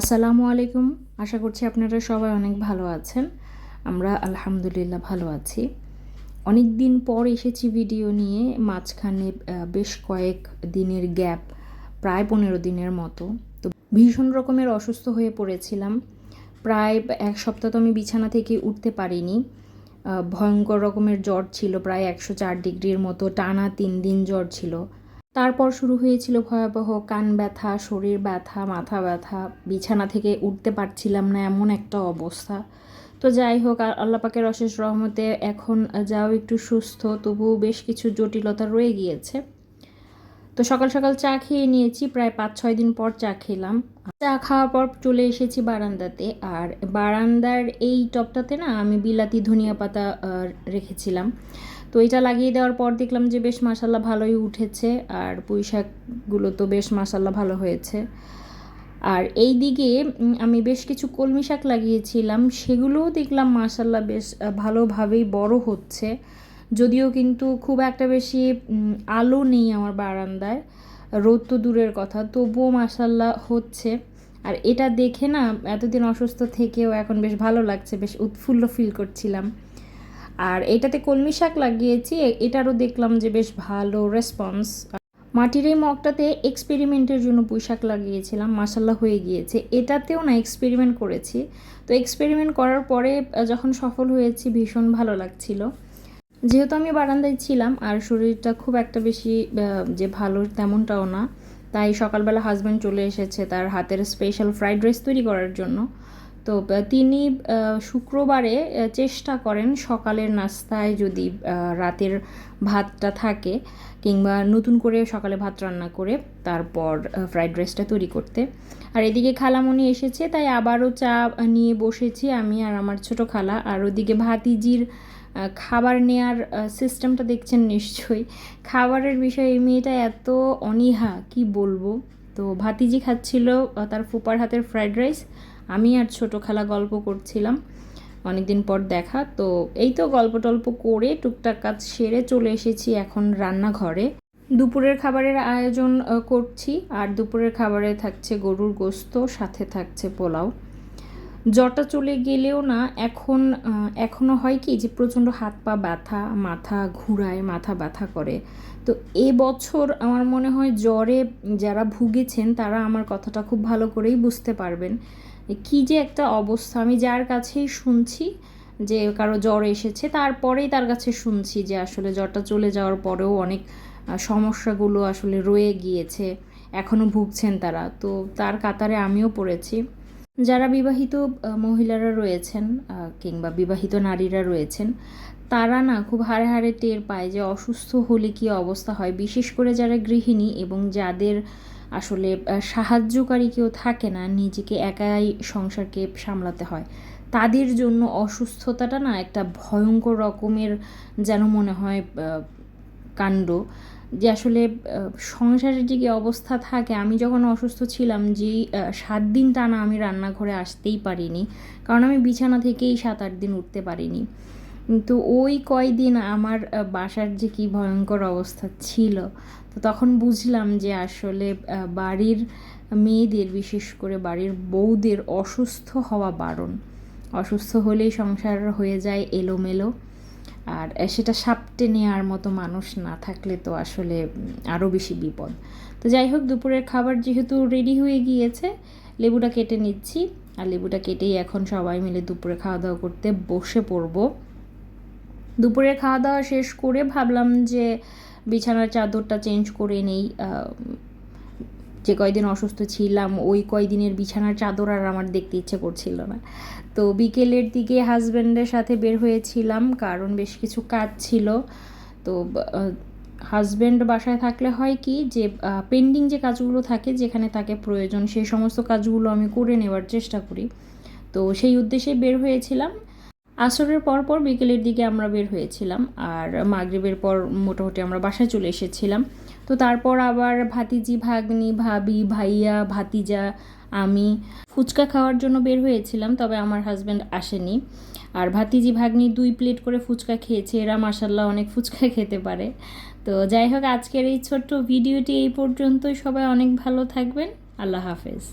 আসসালামু আলাইকুম। আশা করছি আপনারা সবাই অনেক ভালো আছেন। আমরা আলহামদুলিল্লাহ ভালো আছি। অনেক দিন পর এসেছি ভিডিও নিয়ে, মাঝখানে বেশ কয়েক দিনের গ্যাপ, প্রায় পনেরো দিনের মতো। তো ভীষণ রকমের অসুস্থ হয়ে পড়েছিলাম। প্রায় এক সপ্তাহ তো আমি বিছানা থেকে উঠতে পারিনি। ভয়ঙ্কর রকমের জ্বর ছিল, প্রায় একশো চার ডিগ্রির মতো, টানা তিন দিন জ্বর ছিল। তারপর শুরু হয়েছিল ভয়াবহ কান ব্যথা, শরীর ব্যথা, মাথা ব্যথা। বিছানা থেকে উঠতে পারছিলাম না, এমন একটা অবস্থা। তো যাই হোক আল্লাপাকের অশেষ রহমতে এখন যাও একটু সুস্থ, তবুও বেশ কিছু জটিলতা রয়ে গিয়েছে। তো সকাল সকাল চা খেয়ে নিয়েছি, প্রায় পাঁচ ছয় দিন পর চা খেলাম। চা খাওয়ার পর চলে এসেছি বারান্দাতে, আর বারান্দার এই টপটাতে না আমি বিলাতি ধনিয়া পাতা রেখেছিলাম। তো এটা লাগিয়ে দেওয়ার পর দেখলাম যে বেশ মাসাল্লাহ ভালোই উঠেছে আর পুঁই শাকগুলো তো বেশ মাসাল্লাহ ভালো হয়েছে। আর এই দিকে আমি বেশ কিছু কলমি শাক লাগিয়েছিলাম, সেগুলোও দেখলাম মাসাল্লাহ বেশ ভালোভাবেই বড় হচ্ছে। যদিও কিন্তু খুব একটা বেশি আলো নেই আমার বারান্দায়, রোদ তো দূরের কথা, তবুও মাসাল্লাহ হচ্ছে। আর এটা দেখে না, এতদিন অসুস্থ থেকেও এখন বেশ ভালো লাগছে, বেশ উৎফুল্ল ফিল করছিলাম। আর এটাতে কলমি শাক লাগিয়েছি এটারও দেখলাম যে বেশ ভালো রেসপন্স মাটির এই মগটাতে এক্সপেরিমেন্টের জন্য পুঁই শাক লাগিয়েছিলাম মাসাল্লাহ হয়ে গিয়েছে। এটাতেও না এক্সপেরিমেন্ট করেছি। তো এক্সপেরিমেন্ট করার পরে যখন সফল হয়েছি, ভীষণ ভালো লাগছিল। যেহেতু আমি বারান্দায় ছিলাম, আর শরীরটা খুব একটা বেশি যে ভালো তেমনটাও না, তাই সকালবেলা হাজব্যান্ড চলে এসেছে তার হাতের স্পেশাল ফ্রাইড রাইস তৈরি করার জন্য। তো তিনি শুক্রবারে চেষ্টা করেন সকালের নাস্তায় যদি রাতের ভাতটা থাকে কিংবা নতুন করে সকালে ভাত রান্না করে তারপর ফ্রাইড রাইসটা তৈরি করতে। আর এদিকে খালামণি এসেছে, তাই আবারও চা নিয়ে বসেছি আমি আর আমার ছোট খালা। আর ওদিকে ভাতিজির খাবার নেয়ার সিস্টেমটা দেখছেন নিশ্চয়ই। খাবারের বিষয়ে এই মেয়েটা এত অনীহা, কি বলব? তো ভাতিজি খাচ্ছিল তার ফুপার হাতের ফ্রাইড রাইস আমি আর ছোট খেলা গল্প করছিলাম অনেকদিন পর দেখা। তো এই তো গল্প টল্প করে টুকটাক কাজ সেরে চলে এসেছি এখন রান্নাঘরে। দুপুরের খাবারের আয়োজন করছি। আর দুপুরের খাবারে থাকছে গরুর গোস্ত, সাথে থাকছে পোলাও। জ্বরটা চলে গেলেও না এখন আহ, এখনও হয় কি যে প্রচণ্ড হাত পা ব্যথা মাথা ঘুরায় মাথা ব্যথা করে। তো এবছর আমার মনে হয় জ্বরে যারা ভুগেছেন তারা আমার কথাটা খুব ভালো করেই বুঝতে পারবেন। কি যে একটা অবস্থা আমি যার কাছেই শুনছি যে কারও জ্বর এসেছে তারপরেই তার কাছে শুনছি যে আসলে জ্বরটা চলে যাওয়ার পরেও অনেক সমস্যাগুলো আসলে রয়ে গিয়েছে এখনও ভুগছেন তারা। তো তার কাতারে আমিও পড়েছি। যারা বিবাহিত মহিলারা রয়েছেন কিংবা বিবাহিত নারীরা রয়েছেন, তারা না খুব হাড়ে হাড়ে টের পায় যে অসুস্থ হলে কী অবস্থা হয়। বিশেষ করে যারা গৃহিণী এবং যাদের আসলে সাহায্যকারী কেউ থাকে না, নিজেকে একাই সংসারকে সামলাতে হয়, তাদের জন্য অসুস্থতাটা না একটা ভয়ঙ্কর রকমের যেন মনে হয় কাণ্ড। যে আসলে সংসারের যে অবস্থা থাকে, আমি যখন অসুস্থ ছিলাম, যে সাত দিন টানা আমি রান্নাঘরে আসতেই পারিনি। কারণ আমি বিছানা থেকেই সাত আট দিন উঠতে পারিনি। কিন্তু ওই কয়দিন আমার বাসার যে কি ভয়ঙ্কর অবস্থা ছিল, তো তখন বুঝলাম যে আসলে বাড়ির মেয়েদের, বিশেষ করে বাড়ির বউদের অসুস্থ হওয়া বারণ। অসুস্থ হলেই সংসার হয়ে যায় এলোমেলো। আর সেটা সাপটে নেওয়ার মতো মানুষ না থাকলে তো আসলে আরও বেশি বিপদ। তো যাই হোক, দুপুরের খাবার যেহেতু রেডি হয়ে গিয়েছে, লেবুটা কেটে নিচ্ছি। আর লেবুটা কেটেই এখন সবাই মিলে দুপুরে খাওয়া দাওয়া করতে বসে পড়ব। দুপুরে খাওয়া দাওয়া শেষ করে ভাবলাম যে, বিছানার চাদরটা চেঞ্জ করে নেই যে কয়দিন অসুস্থ ছিলাম, ওই কয়দিনের বিছানার চাদর আর আমার দেখতে ইচ্ছে করছিল না। তো বিকেলের দিকে হাজব্যান্ডের সাথে বের হয়েছিলাম, কারণ বেশ কিছু কাজ ছিল। তো হাজব্যান্ড বাসায় থাকলে হয় কি যে পেন্ডিং যে কাজগুলো থাকে, যেখানে তাকে প্রয়োজন, সেই সমস্ত কাজগুলো আমি করে নেওয়ার চেষ্টা করি। তো সেই উদ্দেশ্যে বের হয়েছিলাম। আসরের পর পর বিকেলের দিকে আমরা বের হয়েছিলাম, আর মাগরিবের পর মোটামুটি আমরা বাসায় চলে এসেছিলাম। তো তারপর আবার ভাতিজি, ভাগ্নি, ভাবি, ভাইয়া, ভাতিজা, আমি ফুচকা খাওয়ার জন্য বের হয়েছিলাম, তবে আমার হাজব্যান্ড আসেনি। আর ভাতিজি, ভাগ্নি দুই প্লেট করে ফুচকা খেয়েছে, এরা মাসাল্লাহ অনেক ফুচকা খেতে পারে। তো যাই হোক, আজকের এই ছোট্ট ভিডিওটি এই পর্যন্তই। সবাই অনেক ভালো থাকবেন। আল্লাহ হাফেজ।